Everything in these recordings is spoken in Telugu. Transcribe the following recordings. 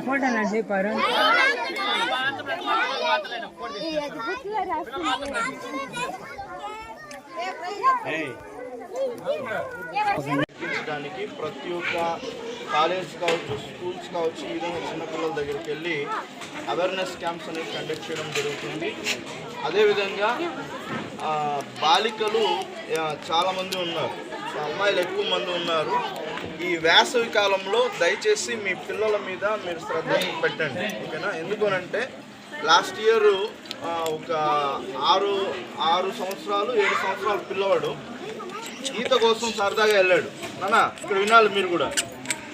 ఫోటోనండి నడిచి ప్రతి ఒక్క కాలేజ్ కావచ్చు స్కూల్స్ కావచ్చు ఈ విధంగా చిన్నపిల్లల దగ్గరికి వెళ్ళి అవేర్నెస్ క్యాంప్స్ అనేవి కండక్ట్ చేయడం జరుగుతుంది. అదేవిధంగా బాలికలు చాలామంది ఉన్నారు. సో అమ్మాయిలు ఎక్కువ మంది ఉన్నారు. ఈ వేసవి కాలంలో దయచేసి మీ పిల్లల మీద మీరు శ్రద్ధ పెట్టండి. ఓకేనా? ఎందుకనంటే లాస్ట్ ఇయర్ ఒక ఆరు ఆరు సంవత్సరాలు ఏడు సంవత్సరాల పిల్లవాడు ఈత కోసం సరదాగా వెళ్ళాడు. నానా ఇక్కడ వినాలి మీరు కూడా.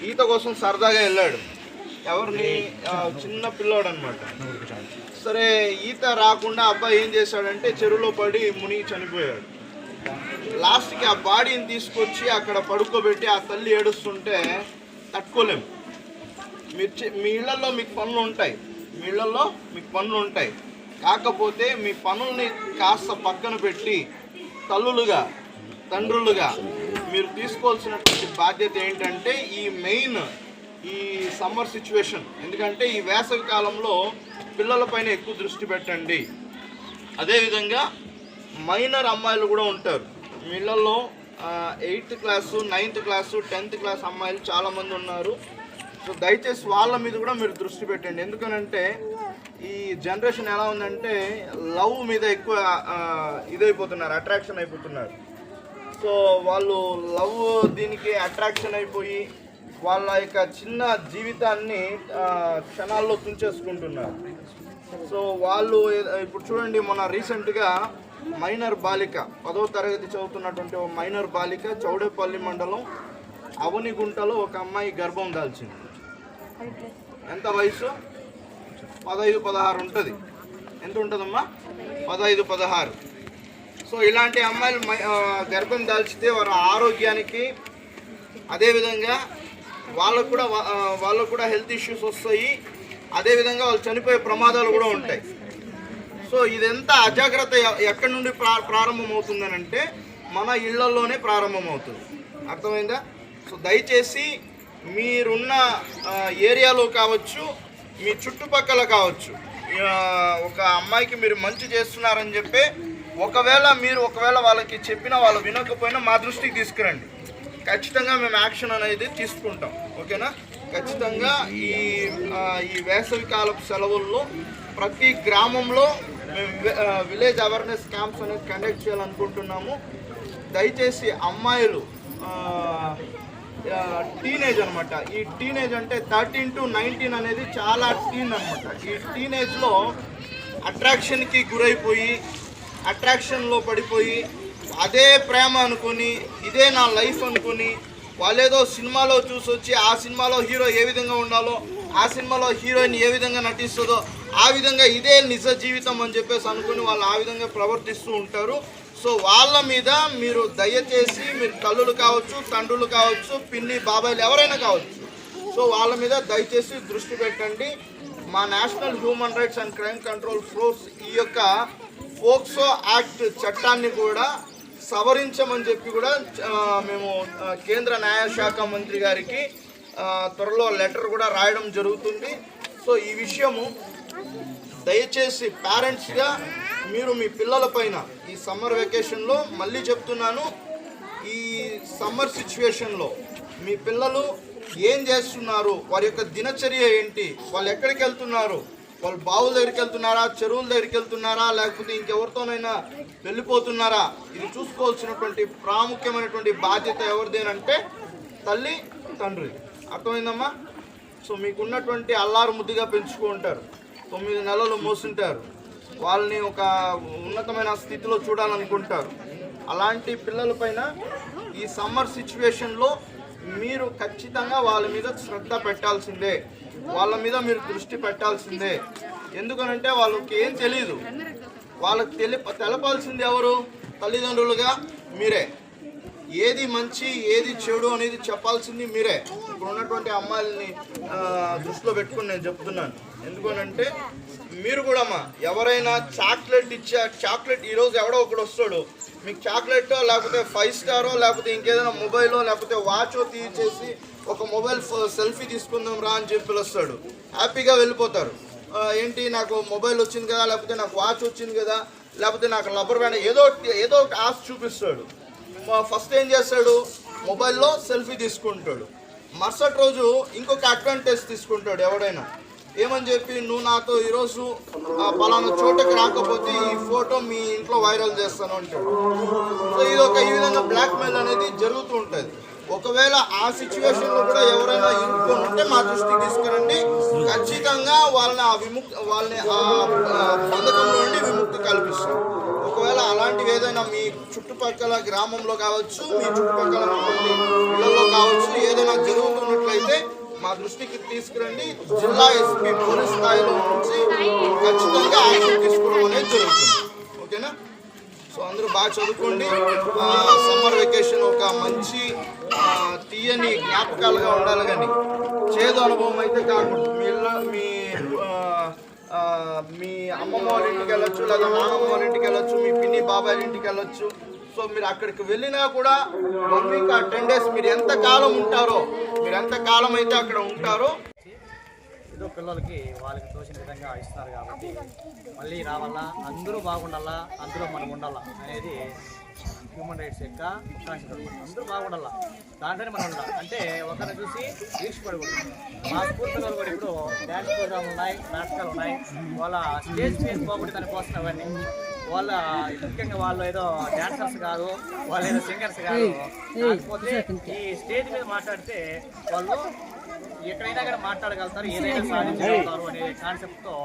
ఈత కోసం సరదాగా వెళ్ళాడు. ఎవరిని? చిన్న పిల్లోడు అనమాట సరే ఈత రాకుండా అబ్బాయి ఏం చేశాడంటే చెరువులో పడి మునిగి చనిపోయాడు. లాస్ట్కి ఆ బాడీని తీసుకొచ్చి అక్కడ పడుకోబెట్టి ఆ తల్లి ఏడుస్తుంటే తట్టుకోలేము మీరు మీ ఇళ్ళలో మీకు పనులు ఉంటాయి. మీ ఇళ్ళలో మీకు పనులు ఉంటాయి. కాకపోతే మీ పనుల్ని కాస్త పక్కన పెట్టి తల్లులుగా తండ్రులుగా మీరు తీసుకోవాల్సినటువంటి బాధ్యత ఏంటంటే ఈ మెయిన్ ఈ సమ్మర్ సిచ్యువేషన్. ఎందుకంటే ఈ వేసవి కాలంలో పిల్లలపైన ఎక్కువ దృష్టి పెట్టండి. అదేవిధంగా మైనర్ అమ్మాయిలు కూడా ఉంటారు. వీళ్ళల్లో eighth class ninth class tenth class అమ్మాయిలు చాలామంది ఉన్నారు. సో దయచేసి వాళ్ళ మీద కూడా మీరు దృష్టి పెట్టండి. ఎందుకనంటే ఈ జనరేషన్ ఎలా ఉందంటే లవ్ మీద ఎక్కువ ఇదైపోతున్నారు అట్రాక్షన్ అయిపోతున్నారు. సో వాళ్ళు లవ్ దీనికి అట్రాక్షన్ అయిపోయి వాళ్ళ యొక్క చిన్న జీవితాన్ని క్షణాల్లో తుంచేసుకుంటున్నారు. సో వాళ్ళు ఇప్పుడు చూడండి మొన్న రీసెంట్గా మైనర్ బాలిక పదో తరగతి చదువుతున్నటువంటి ఒక మైనర్ బాలిక చౌడేపల్లి మండలం అవనిగుంటలో ఒక అమ్మాయి గర్భం దాల్చింది. ఎంత వయసు? పదహైదు పదహారు ఉంటుంది. ఎంత ఉంటుందమ్మా? పదహైదు పదహారు. సో ఇలాంటి అమ్మాయిలు మై- గర్భం దాల్చితే వారి ఆరోగ్యానికి అదేవిధంగా వాళ్ళకు కూడా వాళ్ళకు కూడా హెల్త్ ఇష్యూస్ వస్తాయి. అదేవిధంగా వాళ్ళు చనిపోయే ప్రమాదాలు కూడా ఉంటాయి. సో ఇదంతా అజాగ్రత్త ఎక్కడి నుండి ప్రా ప్రారంభమవుతుందనంటే మన ఇళ్ళలోనే ప్రారంభమవుతుంది. అర్థమైందా? సో దయచేసి మీరున్న ఏరియాలో కావచ్చు మీ చుట్టుపక్కల కావచ్చు ఒక అమ్మాయికి మీరు మంచి చేస్తున్నారని చెప్పి ఒకవేళ మీరు ఒకవేళ వాళ్ళకి చెప్పినా వాళ్ళు వినకపోయినా మా దృష్టికి తీసుకురండి. ఖచ్చితంగా మేము యాక్షన్ అనేది తీసుకుంటాం. ఓకేనా? ఖచ్చితంగా ఈ ఈ వేసవి కాలపు సెలవుల్లో ప్రతి గ్రామంలో మేము విలేజ్ అవేర్నెస్ క్యాంప్స్ అనేది కండక్ట్ చేయాలనుకుంటున్నాము. దయచేసి అమ్మాయిలు టీనేజ్ అనమాట ఈ టీనేజ్ అంటే థర్టీన్ టు నైన్టీన్ అనేది చాలా టీన్ అనమాట ఈ టీనేజ్లో అట్రాక్షన్కి గురైపోయి అట్రాక్షన్లో పడిపోయి అదే ప్రేమ అనుకొని ఇదే నా లైఫ్ అనుకొని వాళ్ళేదో సినిమాలో చూసి వచ్చి ఆ సినిమాలో హీరో ఏ విధంగా ఉండాలో ఆ సినిమాలో హీరోయిన్ ఏ విధంగా నటిస్తుందో ఆ విధంగా ఇదే నిజ జీవితం అని చెప్పేసి అనుకుని వాళ్ళు ఆ విధంగా ప్రవర్తిస్తూ ఉంటారు. సో వాళ్ళ మీద మీరు దయచేసి మీరు తల్లులు కావచ్చు తండ్రులు కావచ్చు పిన్ని బాబాయిలు ఎవరైనా కావచ్చు సో వాళ్ళ మీద దయచేసి దృష్టి పెట్టండి. మా National Human Rights and Crime Control Force ఈ యొక్క ఫోక్సో యాక్ట్ చట్టాన్ని కూడా సవరించమని చెప్పి కూడా మేము కేంద్ర న్యాయశాఖ మంత్రి గారికి త్వరలో లెటర్ కూడా రాయడం జరుగుతుంది. సో ఈ విషయము దయచేసి పేరెంట్స్గా మీరు మీ పిల్లల పైన ఈ సమ్మర్ వెకేషన్లో మళ్ళీ చెప్తున్నాను ఈ సమ్మర్ సిచ్యువేషన్లో మీ పిల్లలు ఏం చేస్తున్నారు వారి యొక్క దినచర్య ఏంటి వాళ్ళు ఎక్కడికి వెళ్తున్నారు వాళ్ళు బావుల దగ్గరికి వెళ్తున్నారా చెరువుల దగ్గరికి వెళ్తున్నారా లేకపోతే ఇంకెవరితోనైనా వెళ్ళిపోతున్నారా? ఇది చూసుకోవాల్సినటువంటి ప్రాముఖ్యమైనటువంటి బాధ్యత ఎవరిదేనంటే తల్లి తండ్రి. అర్థమైందమ్మా? సో మీకున్నటువంటి అల్లారు ముద్దుగా పెంచుకుంటారు తొమ్మిది నెలలు మోసుంటారు. వాళ్ళని ఒక ఉన్నతమైన స్థితిలో చూడాలనుకుంటారు. అలాంటి పిల్లలపైన ఈ సమ్మర్ సిచ్యువేషన్లో మీరు ఖచ్చితంగా వాళ్ళ మీద శ్రద్ధ పెట్టాల్సిందే. వాళ్ళ మీద మీరు దృష్టి పెట్టాల్సిందే. ఎందుకనంటే వాళ్ళకి ఏం తెలియదు వాళ్ళకి తెలి తెలపాల్సింది ఎవరు? తల్లిదండ్రులుగా మీరే. ఏది మంచి ఏది చెడు అనేది చెప్పాల్సింది మీరే. ఇప్పుడు ఉన్నటువంటి అమ్మాయిల్ని దృష్టిలో పెట్టుకుని నేను చెప్తున్నాను. ఎందుకనంటే మీరు కూడా అమ్మా ఎవరైనా చాక్లెట్ ఇచ్చా చాక్లెట్ ఈరోజు ఎవడో ఒకడు వస్తాడు. మీకు చాక్లెట్ లేకపోతే ఫైవ్ స్టారో లేకపోతే ఇంకేదైనా మొబైలో లేకపోతే వాచో తీసేసి ఒక మొబైల్ సెల్ఫీ తీసుకుందాం రా అని చెప్పి వస్తాడు హ్యాపీగా వెళ్ళిపోతారు. ఏంటి నాకు మొబైల్ వచ్చింది కదా లేకపోతే నాకు వాచ్ వచ్చింది కదా లేకపోతే నాకు లబ్బర్ బ్యాండ్ ఏదో ఏదో ఒకటి ఆశ చూపిస్తాడు. ఫస్ట్ ఏం చేస్తాడు? మొబైల్లో సెల్ఫీ తీసుకుంటాడు. మరుసటి రోజు ఇంకొక అడ్వాంటేజ్ తీసుకుంటాడు ఎవడైనా. ఏమని చెప్పి నువ్వు నాతో ఈరోజు ఆ, పలానా చోటకి రాకపోతే ఈ ఫోటో మీ ఇంట్లో వైరల్ చేస్తాను అంటాడు. సో ఇది ఒక ఈ విధంగా బ్లాక్ మెయిల్ అనేది జరుగుతూ ఉంటుంది. ఒకవేళ ఆ సిచ్యువేషన్లో కూడా ఎవరైనా ఇరుక్కొని ఉంటే మా దృష్టికి తీసుకురండి. ఖచ్చితంగా వాళ్ళని ఆ విముక్తి వాళ్ళని ఆ పథకంలో బంధకంలో నుండి విముక్తి కల్పిస్తాం. ఒకవేళ అలాంటివి ఏదైనా మీ చుట్టుపక్కల గ్రామంలో కావచ్చు మీ చుట్టుపక్కల ఉన్నటువంటి కావచ్చు ఏదైనా జరుగుతున్నట్లయితే మా దృష్టికి తీసుకురండి. జిల్లా ఎస్పీ పోలీస్ స్థాయిలో నుంచి ఖచ్చితంగా యాక్షన్ తీసుకోవడం అనేది జరుగుతుంది. ఓకేనా? సో అందరూ బాగా చదువుకోండి. సమ్మర్ వెకేషన్ ఒక మంచి తీయని జ్ఞాపకాలుగా ఉండాలి కానీ చేదు అనుభవం అయితే కాకుండా మీ మీ మీ అమ్మమ్మ వాళ్ళ ఇంటికి వెళ్ళొచ్చు లేదా నాన్నమ్మ వాళ్ళ ఇంటికి వెళ్ళొచ్చు మీ పిన్ని బాబాయ్ ఇంటికి వెళ్ళొచ్చు. సో మీరు అక్కడికి వెళ్ళినా కూడా వన్ వీక్ ఆ టెన్ డేస్ మీరు ఎంత కాలం ఉంటారో మీరు ఎంత కాలం అయితే అక్కడ ఉంటారో. ఏదో పిల్లలకి వాళ్ళకి తోచిన విధంగా ఇస్తున్నారు కాబట్టి మళ్ళీ రావాలా అందరూ బాగుండాలా అందులో మనం ఉండాలా అనేది హ్యూమన్ రైట్స్ యొక్క అందరూ బాగుండాలా దాంట్లోనే మనం ఉండాలి. అంటే ఒకరిని చూసి ఈర్ష్పడకూడదు మా స్కూల్ పిల్లలు కూడా ఇప్పుడు డ్యాన్స్ ప్రోగ్రామ్ ఉన్నాయి నాటకాలు ఉన్నాయి. వాళ్ళ స్టేజ్ ఫేస్ పోగొట్టి దానికోసం అవన్నీ వాళ్ళ ముఖ్యంగా వాళ్ళు ఏదో డాన్సర్స్ కాదు వాళ్ళు ఏదో సింగర్స్ కాదు. కాకపోతే ఈ స్టేజ్ మీద మాట్లాడితే వాళ్ళు ఎక్కడైనా కానీ మాట్లాడగలుగుతారు ఏదైనా సాధించగలుగుతారు అనే కాన్సెప్ట్తో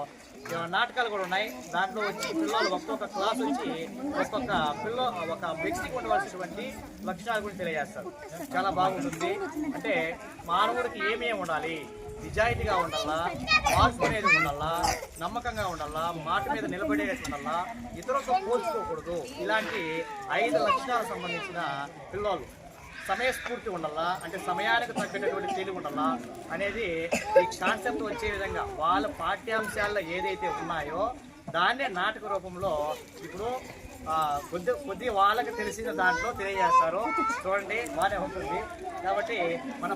నాటకాలు కూడా ఉన్నాయి. దాంట్లో వచ్చి పిల్లలు ఒక్కొక్క క్లాస్ వచ్చి ఒక్కొక్క పిల్ల ఒక వ్యక్తికి ఉండవలసినటువంటి లక్షణాల గురించి తెలియజేస్తారు. చాలా బాగుంటుంది. అంటే మానవుడికి ఏమేమి ఉండాలి? నిజాయితీగా ఉండాలా మార్పు అనేది ఉండాలా నమ్మకంగా ఉండాలా మాట మీద నిలబడేటట్టు ఉండాలా ఇతరులతో పోల్చుకోకూడదు. ఇలాంటి ఐదు లక్షణాలకు సంబంధించిన పిల్లలు సమయస్ఫూర్తి ఉండాలా అంటే సమయానికి తగ్గినటువంటి తెలివి ఉండాలా అనేది ఈ కాన్సెప్ట్ వచ్చే విధంగా వాళ్ళ పాఠ్యాంశాల్లో ఏదైతే ఉన్నాయో దాన్నే నాటక రూపంలో ఇప్పుడు కొద్ది కొద్ది వాళ్ళకి తెలిసిన దాంట్లో తెలియజేస్తారు. చూడండి బాగానే ఉంటుంది. కాబట్టి మన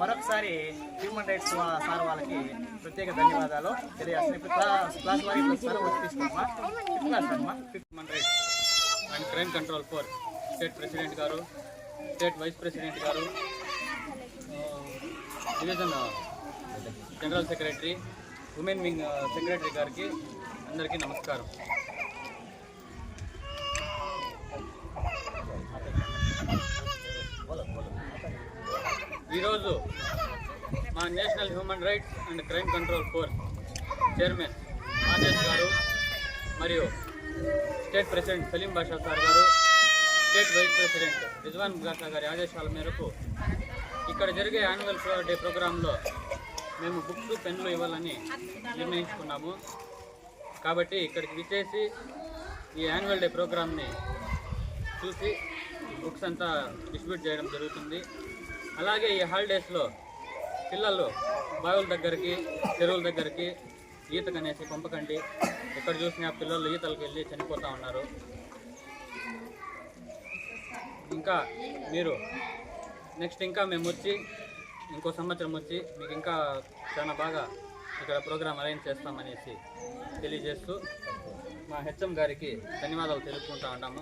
మరొకసారి హ్యూమన్ రైట్స్ సార్ వాళ్ళకి ప్రత్యేక ధన్యవాదాలు తెలియజేస్తాను ఇప్పుడు క్లాస్ వారి వచ్చి తీసుకోమ్మా Human Rights and Crime Control Force state president గారు స్టేట్ వైస్ ప్రెసిడెంట్ గారు division general secretary women wing secretary గారికి అందరికీ నమస్కారం. ఈరోజు మా National Human Rights and Crime Control Force chairman Adesh గారు మరియు state president Salim Basha sir గారు state vice president Rizwan Basha గారి ఆదేశాల మేరకు ఇక్కడ జరిగే యాన్యువల్ డే ప్రోగ్రాంలో మేము బుక్స్ పెన్లు ఇవ్వాలని నిర్ణయించుకున్నాము. కాబట్టి ఇక్కడికి విచ్చేసి ఈ యాన్యువల్ డే ప్రోగ్రామ్ని చూసి బుక్స్ అంతా డిస్ట్రిబ్యూట్ చేయడం జరుగుతుంది. అలాగే ఈ హాలిడేస్లో పిల్లలు బావుల దగ్గరికి చెరువుల దగ్గరికి ఈతకనేసి పంపకండి ఎక్కడ చూసినా పిల్లలు ఈతలకు వెళ్ళి చనిపోతూ ఉన్నారు. ఇంకా మీరు నెక్స్ట్ ఇంకా మేము వచ్చి ఇంకో సంవత్సరం వచ్చి మీకు ఇంకా చాలా బాగా ఇక్కడ ప్రోగ్రామ్ అరేంజ్ చేస్తామనేసి తెలియజేస్తూ మా హెచ్ఎం గారికి ధన్యవాదాలు తెలుపుకుంటా ఉంటాము